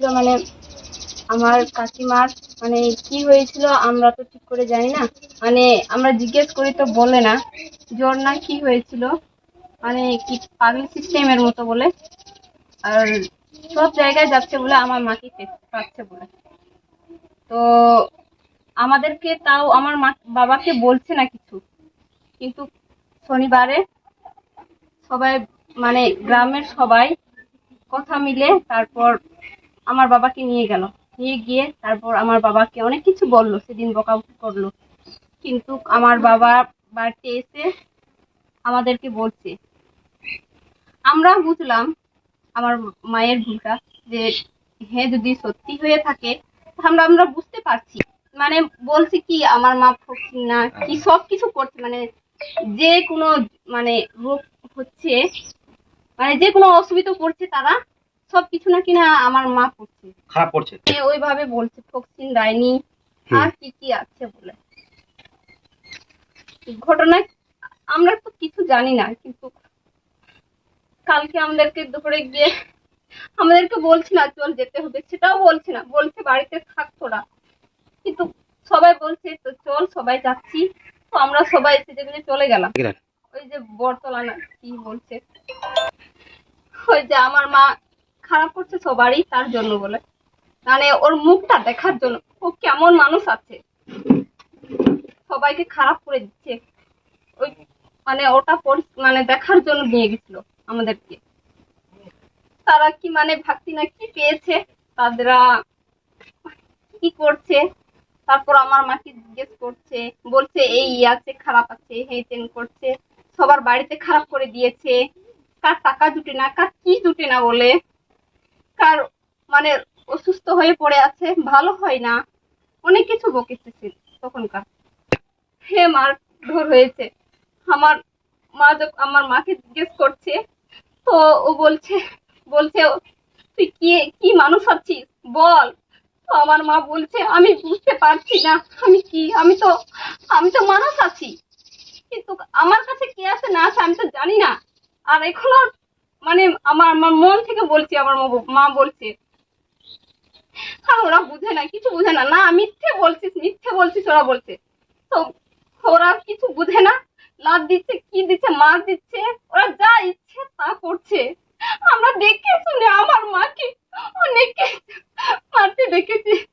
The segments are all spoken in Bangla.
হয়েছিল মানে আমার কাকিমার মানে কি হয়েছিল আমরা তো ঠিক করে জানি না। মানে আমরা জিজ্ঞেস করি তো বলে না জ্বর না কি হয়েছিল। মানে কি পাগল সিস্টেমের মতো বলে। আর সব জায়গায় যাচ্ছে বলে আমার মাকে পাচ্ছে বলে। তো আমাদেরকে তাও আমার মা, বাবাকে বলছে না কিছু। কিন্তু শনিবারে সবাই মানে গ্রামের সবাই কথা মিলে তারপর আমার বাবাকে নিয়ে গেল। নিয়ে গিয়ে তারপর আমার বাবাকে অনেক কিছু বলল সেদিন বকাবকি করল। কিন্তু আমার বাবা বাড়িতে এসে আমাদেরকে বলছে আমরা বুঝলাম আমার মায়ের ভুলটা যে হ্যাঁ যদি সত্যি হয়ে থাকে আমরা আমরা বুঝতে পারছি। মানে বলছি কি আমার মা ফকির না কি সব কিছু করছে মানে যে কোনো মানে রোগ হচ্ছে মানে যে কোনো অসুবিধা করছে তারা সব কিছু না কিনা আমার মা করছে। খারাপ করছে। সে ওইভাবে বলছে ফক্সিন ডাইনি আর কি কি আছে বলে? ঘটনা আমরা তো কিছু জানি না কিন্তু কালকে আমাদেরকে দুপুরে গিয়ে আমাদেরকে বলছে না চল যেতে হবে। সেটাও বলছে না বলছে বাড়িতে থাক তোরা। কিন্তু সবাই বলছে তো চল সবাই যাচ্ছি। তো আমরা সবাই সেজে গুজে চলে গেলাম। ওই যে বরতলা না কি বলছে? ওই যে আমার মা খারাপ করছে সবারই তার জন্য বলে। মানে ওর মুখটা দেখার জন্য। ও কেমন মানুষ আছে। সবাইকে খারাপ করে দিচ্ছে। ওই মানে ওটা মানে দেখার জন্য নিয়ে গেছিল আমাদেরকে। তারা কি মানে ভক্তি না কি পেয়েছে। তারা কি করছে। তারপর আমার মাকে জিজ্ঞেস করছে, বলছে, এই আছে, খারাপ আছে এই তেন করছে। সবার বাড়িতে খারাপ করে দিয়েছে। কার টাকা জুটে না, কার কি জুটে না বলে? কার মানে অসুস্থ হয়ে পড়ে আছে, ভালো হয় না। অনেক কিছু বকেছে তখনকার। হে মার ধর হয়েছে। আমার মা আমার মাকে জিজ্ঞেস করছে, তো ও বলছে বলছে, তুই কি কি মানুষ আছিস বল। তো আমার মা বলছে, আমি বুঝতে পারছি না। আমি কি? আমি তো আমি তো মানুষ আছি। কিন্তু আমার কাছে কে আছে না আছে আমি তো জানি না। আর এখনও মানে আমার আমার মন থেকে বলছি, আমার মা- বলছে। আর ওরা বুঝে না, কিছু বুঝে না। না, মিথ্যে বলছিস মিথ্যে বলছিস, ওরা বলছে। তো ওরা কিছু বুঝে না লাভ দিচ্ছে, কি দিচ্ছে, মার দিচ্ছে, ওরা যা ইচ্ছে তা করছে। আমরা দেখে শুনে আমার মাকে। অনেকে মারতে দেখেছি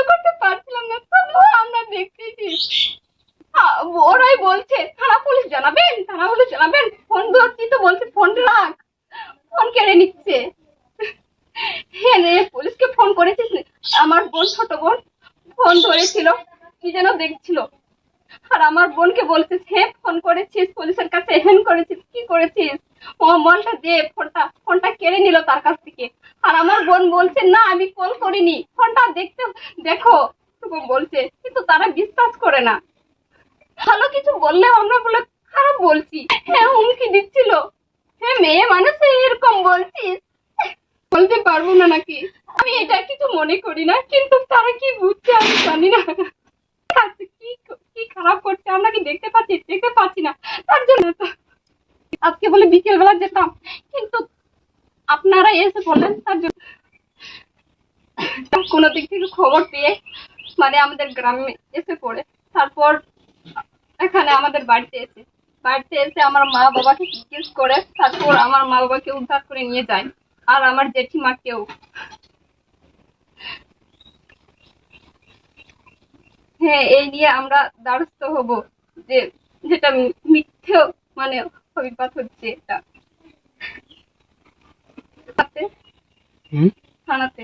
করতে বলছে ফোন কেড়ে নিচ্ছে। হ্যাঁ পুলিশকে ফোন করেছিস আমার বোন, ছোট বোন, ফোন ধরেছিল, কি যেন দেখছিল। আর আমার বোনকে বলছিস হ্যাঁ ফোন করেছিস, পুলিশের কাছে হেন করেছিস, কি করেছিস? ও মনটা দে, ফোনটা ফোনটা কেড়ে নিল তার কাছ থেকে। আর আমার বোন বলছে, না, আমি কল করিনি, ফোনটা দেখতে, দেখো। বলছে, কিন্তু তারা বিশ্বাস করে না। ভালো কিছু বললেও আমরা বলে, খারাপ বলছি। হ্যাঁ হুমকি দিচ্ছিল। হ্যাঁ মেয়ে মানুষ এরকম বলছিস? বলতে পারব না নাকি? আমি এটা কিছু মনে করি না কিন্তু তারা কি বুঝছে আমি জানি না। আচ্ছা, কি কি খারাপ করছে আমরা কি দেখতে পাচ্ছি? দেখতে পাচ্ছি না। তার জন্য তো আজকে বলে বিকেল বেলা যেতাম। কিন্তু আপনারা এসে বললেন তার জন্য কোনো দিক থেকে খবর পেয়ে মানে আমাদের গ্রামে এসে পড়ে। তারপর এখানে আমাদের বাড়িতে এসে বাড়িতে এসে আমার মা বাবাকে জিজ্ঞেস করে তারপর আমার মা বাবাকে উদ্ধার করে নিয়ে যায়। আর আমার জেঠিমাকেও হ্যাঁ এই নিয়ে আমরা দ্বারস্থ হব যে যেটা মিথ্যে মানে অভিপাত হচ্ছে এটা। থানাতে।